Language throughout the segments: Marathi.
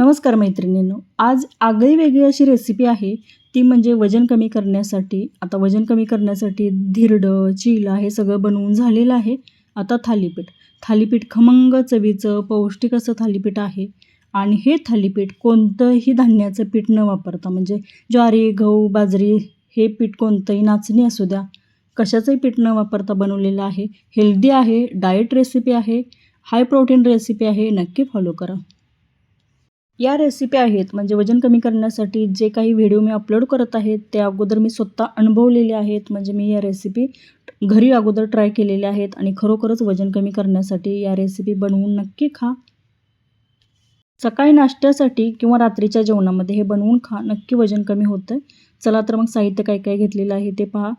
नमस्कार मैत्रिणींनो आज आगळी वेगळी अशी रेसिपी आहे. ती म्हणजे वजन कमी करण्यासाठी आता वजन कमी करण्यासाठी धिरडं चिला हे सगळं बनवून झालेलं आहे. आता थालीपीठ. थालीपीठ खमंग चवीचं पौष्टिक असं थालीपीठ आहे. आणि हे थालीपीठ कोणतंही धान्याचं पीठ न वापरता म्हणजे ज्वारी गहू बाजरी हे पीठ कोणतंही नाचणी असू द्या कशाचंही पीठ न वापरता बनवलेलं आहे. हेल्दी आहे डाएट रेसिपी आहे हाय प्रोटीन रेसिपी आहे. नक्की फॉलो करा. या रेसिपी आहेत म्हणजे वजन कमी करण्यासाठी जे काही व्हिडिओ मी अपलोड करत आहे ते अगोदर मी स्वतः अनुभवलेले आहेत. म्हणजे मी या रेसिपी घरी अगोदर ट्राय केलेल्या आहेत आणि खरोखरच वजन कमी करण्यासाठी या रेसिपी बनवून नक्की खा. सकाळी नाश्त्यासाठी किंवा रात्रीच्या जेवणामध्ये हे बनवून खा नक्की वजन कमी होतं चला तर मग साहित्य काय काय घेतलेलं आहे ते पहा.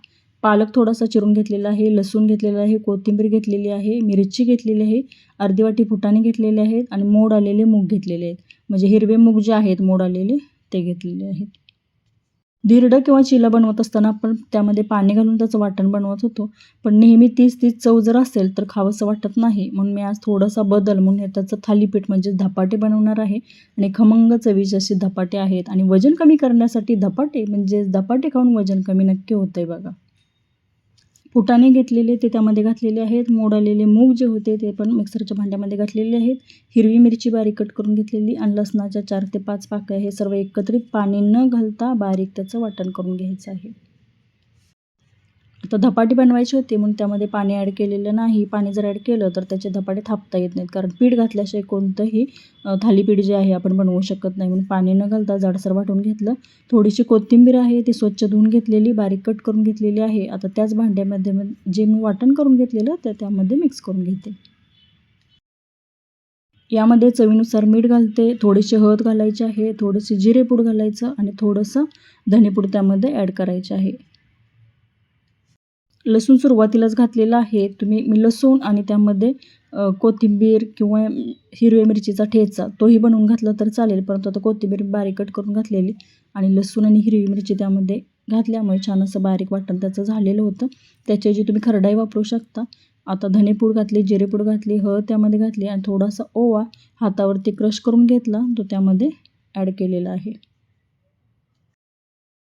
पालक थोडासा चिरून घेतलेला आहे लसूण घेतलेला आहे कोथिंबीर घेतलेली आहे मिरची घेतलेली आहे अर्धी वाटी फुटाणे घेतलेले आहेत आणि मोड आलेले मूग घेतलेले आहेत. म्हणजे हिरवे मूग जे आहेत मोड आलेले ते घेतलेले आहेत. धिरडं किंवा चिला बनवत असताना आपण त्यामध्ये पाणी घालून त्याचं वाटण बनवत होतो. पण नेहमी तीच तीच चव जर असेल तर खावंसं वाटत नाही. म्हणून मी आज थोडासा बदल म्हणून हे त्याचं थालीपीठ म्हणजे धपाटे बनवणार आहे. आणि खमंग चवीचे असे धपाटे आहेत. आणि वजन कमी करण्यासाठी धपाटे म्हणजे धपाटे खाऊन वजन कमी नक्की होतं आहे बघा. फुटाने घेतलेले ते त्यामध्ये घातलेले आहेत. मोड आलेले मूग जे होते ते पण मिक्सरच्या भांड्यामध्ये घातलेले आहेत. हिरवी मिरची बारीक कट करून घेतलेली आणि लसणाच्या चार ते पाच पाकळ्या हे सर्व एकत्रित पाणी न घालता बारीक त्याचं वाटण करून घ्यायचं आहे. फक्त धपाटी बनवायची होती म्हणून त्यामध्ये पाणी ॲड केलेलं नाही. पाणी जर ॲड केलं तर त्याचे धपाटे थापता येत नाहीत. कारण पीठ घातल्याशिवाय कोणतंही थालीपीठ जे आहे आपण बनवू शकत नाही. म्हणून पाणी न घालता जाडसर वाटून घेतलं. थोडीशी कोथिंबीर आहे ती स्वच्छ धुवून घेतलेली बारीक कट करून घेतलेली आहे. आता त्याच भांड्यामध्ये जे मी वाटण करून घेतलेलं त्या त्यामध्ये मिक्स करून घेते. यामध्ये चवीनुसार मीठ घालते. थोडीशी हळद घालायची आहे थोडीशी जिरेपूड घालायचं आणि थोडंसं धनेपूड त्यामध्ये ॲड करायचं आहे. लसूण सुरुवातीलाच घातलेला आहे. तुम्ही मी लसूण आणि त्यामध्ये कोथिंबीर किंवा हिरव्या मिरचीचा ठेचा तोही बनवून घातला तर चालेल. परंतु आता कोथिंबीर बारीक कट करून घातलेली आणि लसूण आणि हिरवी मिरची त्यामध्ये घातल्यामुळे छान असं बारीक वाटण त्याचं झालेलं होतं. त्याच्याऐवजी तुम्ही खरडाई वापरू शकता. आता धनेपूड घातली जिरेपूड घातली हळद त्यामध्ये घातली आणि थोडासा ओवा हातावरती क्रश करून घेतला. तो त्यामध्ये ॲड केलेला आहे.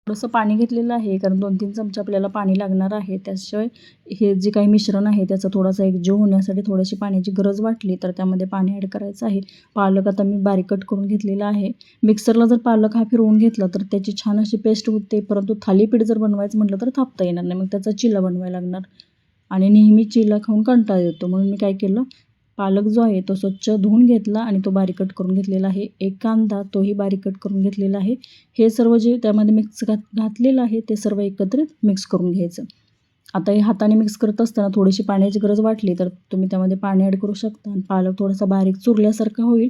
थोडंसं पाणी घेतलेलं आहे कारण दोन तीन चमचे आपल्याला पाणी लागणार आहे. त्याशिवाय हे जे काही मिश्रण आहे त्याचा थोडासा एक जीव होण्यासाठी थोडीशी पाण्याची गरज वाटली तर त्यामध्ये पाणी ॲड करायचं आहे. पालक आता मी बारीक कट करून घेतलेला आहे. मिक्सरला जर पालक हा फिरवून घेतला तर त्याची छान अशी पेस्ट होते परंतु थालीपीठ जर बनवायचं म्हटलं तर थापता येणार नाही. मग त्याचा चिला बनवायला लागणार. आणि नेहमी चिला खाऊन कंटाळा येतो. म्हणून मी काय केलं पालक जो आहे तो स्वच्छ धुवून घेतला आणि तो बारीक कट करून घेतलेला आहे. एक कांदा तोही बारीक कट करून घेतलेला आहे. हे सर्व जे त्यामध्ये मिक्स घात घातलेलं आहे ते सर्व एकत्रित मिक्स करून घ्यायचं. आता हे हाताने मिक्स करत असताना थोडीशी पाण्याची गरज वाटली तर तुम्ही त्यामध्ये पाणी ॲड करू शकता. आणि पालक थोडासा बारीक चुरल्यासारखा होईल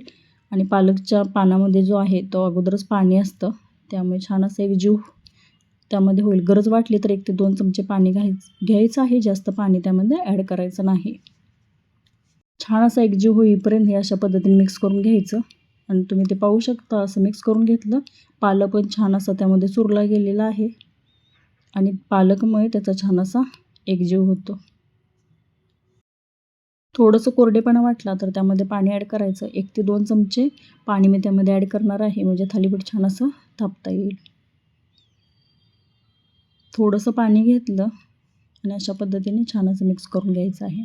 आणि पालकच्या पानामध्ये जो आहे तो अगोदरच पाणी असतं. त्यामुळे छान असं एक जीव त्यामध्ये होईल. गरज वाटली तर एक ते दोन चमचे पाणी घ्याय घ्यायचं आहे. जास्त पाणी त्यामध्ये ॲड करायचं नाही. छान असा एकजीव होईपर्यंत हे अशा पद्धतीने मिक्स करून घ्यायचं. आणि तुम्ही ते पाहू शकता असं मिक्स करून घेतलं. पालक पण छान असा त्यामध्ये चुरला गेलेला आहे. आणि पालकमुळे त्याचा छान असा एकजीव होतो. थोडंसं कोरडेपणा वाटला तर त्यामध्ये पाणी ॲड करायचं. एक ते दोन चमचे पाणी मी त्यामध्ये ॲड करणार आहे. म्हणजे थालीपीठ छान असं थापता येईल. थोडंसं पाणी घेतलं. आणि अशा पद्धतीने छान असं मिक्स करून घ्यायचं आहे.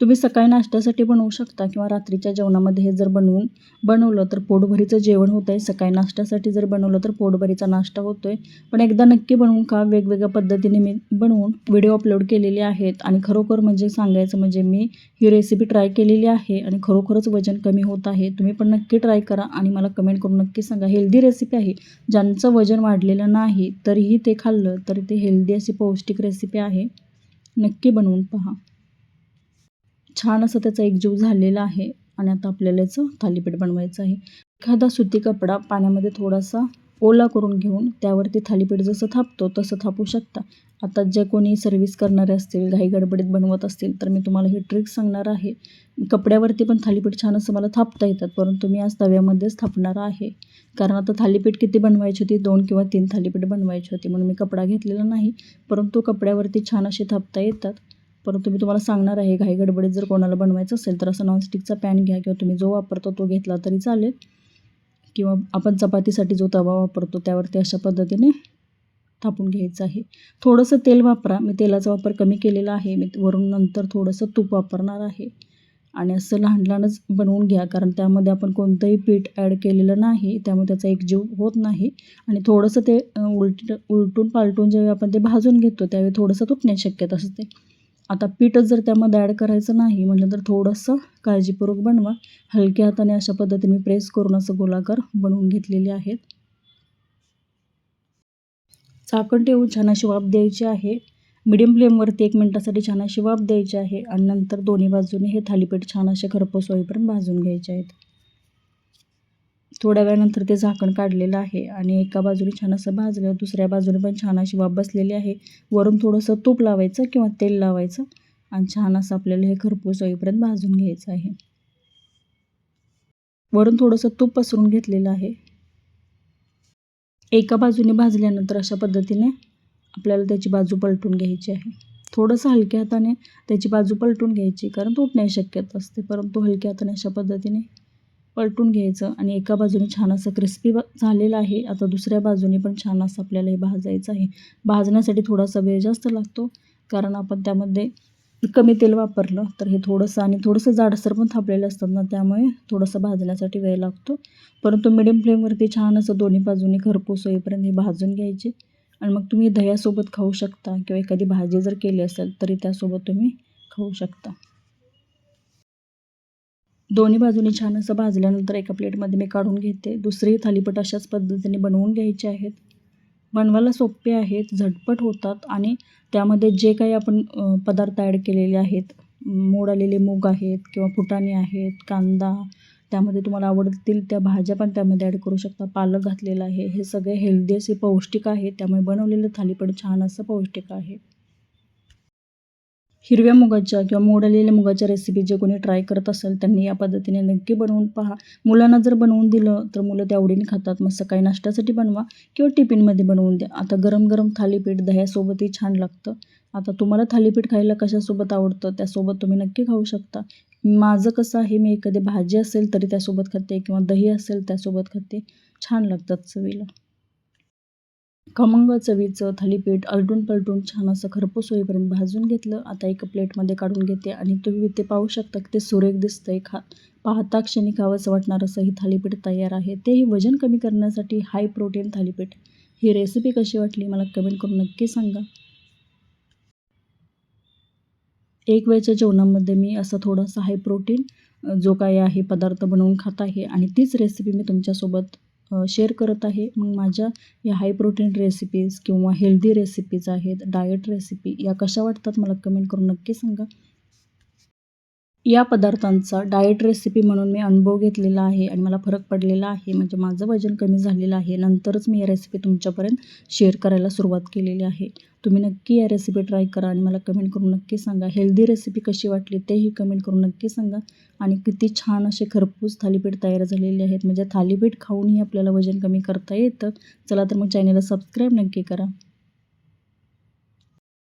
तुम्ही सकाळी नाश्त्यासाठी बनवू शकता किंवा रात्रीच्या जेवणामध्ये हे जर बनवून बनवलं तर पोटभरीचं जेवण होतं आहे सकाळी नाश्त्यासाठी जर बनवलं तर पोटभरीचा नाश्ता होतो आहे पण एकदा नक्की बनवून का वेगवेगळ्या पद्धतीने मी बनवून व्हिडिओ अपलोड केलेले आहेत. आणि खरोखर म्हणजे सांगायचं म्हणजे मी ही रेसिपी ट्राय केलेली आहे आणि खरोखरच वजन कमी होत आहे. तुम्ही पण नक्की ट्राय करा आणि मला कमेंट करून नक्की सांगा. हेल्दी रेसिपी आहे. ज्यांचं वजन वाढलेलं नाही तरीही ते खाल्लं तरी ते हेल्दी अशी पौष्टिक रेसिपी आहे. नक्की बनवून पहा. छान असं त्याचा एकजीव झालेला आहे आणि आता आपल्याला याचं थालीपीठ बनवायचं आहे. एखादा सुती कपडा पाण्यामध्ये थोडासा ओला करून घेऊन त्यावरती थालीपीठ जसं थापतो तसं थापू शकता. आता जे कोणी सर्व्हिस करणारे असतील घाई गडबडीत बनवत असतील तर मी तुम्हाला ही ट्रिक सांगणार आहे. कपड्यावरती पण थालीपीठ छान असं मला थापता येतात परंतु मी आज तव्यामध्येच थापणार आहे. कारण आता थालीपीठ किती बनवायची होती? दोन किंवा तीन थालीपीठ बनवायची होती म्हणून मी कपडा घेतलेला नाही परंतु कपड्यावरती छान असे थापता येतात. परंतु मी तुम्हाला सांगणार आहे घाई गडबडीत जर कोणाला बनवायचं असेल तर असं नॉनस्टिकचा पॅन घ्या किंवा तुम्ही जो वापरतो तो घेतला तरी चालेल. किंवा आपण चपातीसाठी जो तवा वापरतो त्यावरती अशा पद्धतीने थापून घ्यायचं आहे. थोडंसं तेल वापरा. मी तेलाचा वापर कमी केलेला आहे. मी वरून नंतर थोडंसं तूप वापरणार आहे. आणि असं लहान लहानच बनवून घ्या. कारण त्यामध्ये आपण कोणतंही पीठ ॲड केलेलं नाही. त्यामुळे त्याचा एक जीव होत नाही. आणि थोडंसं ते उलट उलटून पालटून जेव्हा आपण ते भाजून घेतो त्यावेळी थोडंसं तुटण्याची शक्यता असते. आता पीठच जर त्यामध्ये ॲड करायचं नाही म्हटलं तर थोडंसं काळजीपूर्वक बनवा. हलक्या हाताने अशा पद्धतीने प्रेस करून असं गोलाकार बनवून घेतलेले आहेत. झाकण ठेवून छान अशी वाफ द्यायची आहे. मिडियम फ्लेमवरती एक मिनटासाठी छान अशी वाफ द्यायची आहे. आणि नंतर दोन्ही बाजूने हे थालीपीठ छान असे खरपूस होईपर्यंत भाजून घ्यायचे आहेत. थोड्या वेळानंतर ते झाकण काढलेलं आहे आणि एका बाजूने छान असं भाजलं दुसऱ्या बाजूने पण छान अशी वाफ बसलेली आहे. वरून थोडंसं तूप लावायचं किंवा तेल लावायचं आणि छान असं आपल्याला हे खरपूस होईपर्यंत भाजून घ्यायचं आहे. वरून थोडंसं तूप पसरून घेतलेलं आहे. एका बाजूने भाजल्यानंतर अशा पद्धतीने आपल्याला त्याची बाजू पलटून घ्यायची आहे. थोडंसं हलक्या हाताने त्याची बाजू पलटून घ्यायची कारण तुटण्याची शक्यता असते परंतु हलक्या हाताने अशा पद्धतीने पलटून घ्यायचं आणि एका बाजूने छान असं क्रिस्पी झालेलं आहे. आता दुसऱ्या बाजूने पण छान असं आपल्याला हे भाजायचं आहे. भाजण्यासाठी थोडासा वेळ जास्त लागतो कारण आपण त्यामध्ये कमी तेल वापरलं तर हे थोडंसं आणि थोडंसं जाडसर पण थापलेलं असतात ना त्यामुळे थोडंसं भाजण्यासाठी वेळ लागतो. परंतु मिडियम फ्लेमवरती छान असं दोन्ही बाजूने खरपूस होईपर्यंत हे भाजून घ्यायचे. आणि मग तुम्ही दह्यासोबत खाऊ शकता किंवा एखादी भाजी जर केली असेल तरी त्यासोबत तुम्ही खाऊ शकता. दोन्ही बाजूनी छान असं भाजल्यानंतर एका प्लेटमध्ये मी काढून घेते. दुसरी थालीपट अशाच पद्धतीने बनवून घ्यायचे आहेत. बनवायला सोपे आहेत झटपट होतात आणि त्यामध्ये जे काही आपण पदार्थ ॲड केलेले आहेत मोड आलेले मूग आहेत किंवा फुटाणे आहेत कांदा त्यामध्ये तुम्हाला आवडतील त्या भाज्या पण त्यामध्ये ॲड करू शकता. पालक घातलेला आहे. हे सगळे हेल्दी असे पौष्टिक आहे त्यामुळे बनवलेलं थालीपीठ छान असं पौष्टिक आहे. हिरव्या मुगाच्या किंवा मोडलेल्या मुगाच्या रेसिपी जे कोणी ट्राय करत असेल त्यांनी या पद्धतीने नक्की बनवून पहा. मुलांना जर बनवून दिलं तर मुलं ते आवडीने खातात. मग सकाळी नाश्त्यासाठी बनवा किंवा टिफिनमध्ये बनवून द्या. आता गरम गरम थालीपीठ दह्यासोबतही छान लागतं. आता तुम्हाला थालीपीठ खायला कशासोबत आवडतं त्यासोबत तुम्ही नक्की खाऊ शकता. माझं कसं आहे मी एखादी भाजी असेल तरी त्यासोबत खाते किंवा दही असेल त्यासोबत खाते. छान लागतात चवीला. खमंग चवीचं थालीपीठ आलटून पलटून छान असं खरपूस होईपर्यंत भाजून घेतलं. आता एका प्लेटमध्ये काढून घेते आणि तुम्ही ते पाहू शकता की ते सुरेख दिसतंय. खा पाहता क्षणी खावंसं वाटणार असं ही थालीपीठ तयार आहे. तेही वजन कमी करण्यासाठी हाय प्रोटीन थालीपीठ. ही रेसिपी कशी वाटली मला कमेंट करून नक्की सांगा. एक वेळच्या जेवणामध्ये मी असं थोडंसं हाय प्रोटीन जो काही आहे पदार्थ बनवून खात आहे आणि तीच रेसिपी मी तुमच्यासोबत शेअर करत आहे. मग माझ्या या हाय प्रोटीन रेसिपीज किंवा हेल्दी रेसिपीज आहेत डायट रेसिपी या कशा वाटतात मला कमेंट करून नक्की सांगा. या पदार्थांचा डाएट रेसिपी म्हणून मी अनुभव घेतलेला आहे आणि मला फरक पडलेला आहे. म्हणजे माझं वजन कमी झालेलं आहे. नंतरच मी या रेसिपी तुमच्यापर्यंत शेअर करायला सुरुवात केलेली आहे. तुम्ही नक्की या रेसिपी ट्राय करा आणि मला कमेंट करून नक्की सांगा. हेल्दी रेसिपी कशी वाटली तेही कमेंट करून नक्की सांगा. आणि किती छान असे खरपूस थालीपीठ तयार झालेले आहेत. म्हणजे थालीपीठ खाऊनही आपल्याला वजन कमी करता येतं. चला तर मग चॅनलला सबस्क्राईब नक्की करा.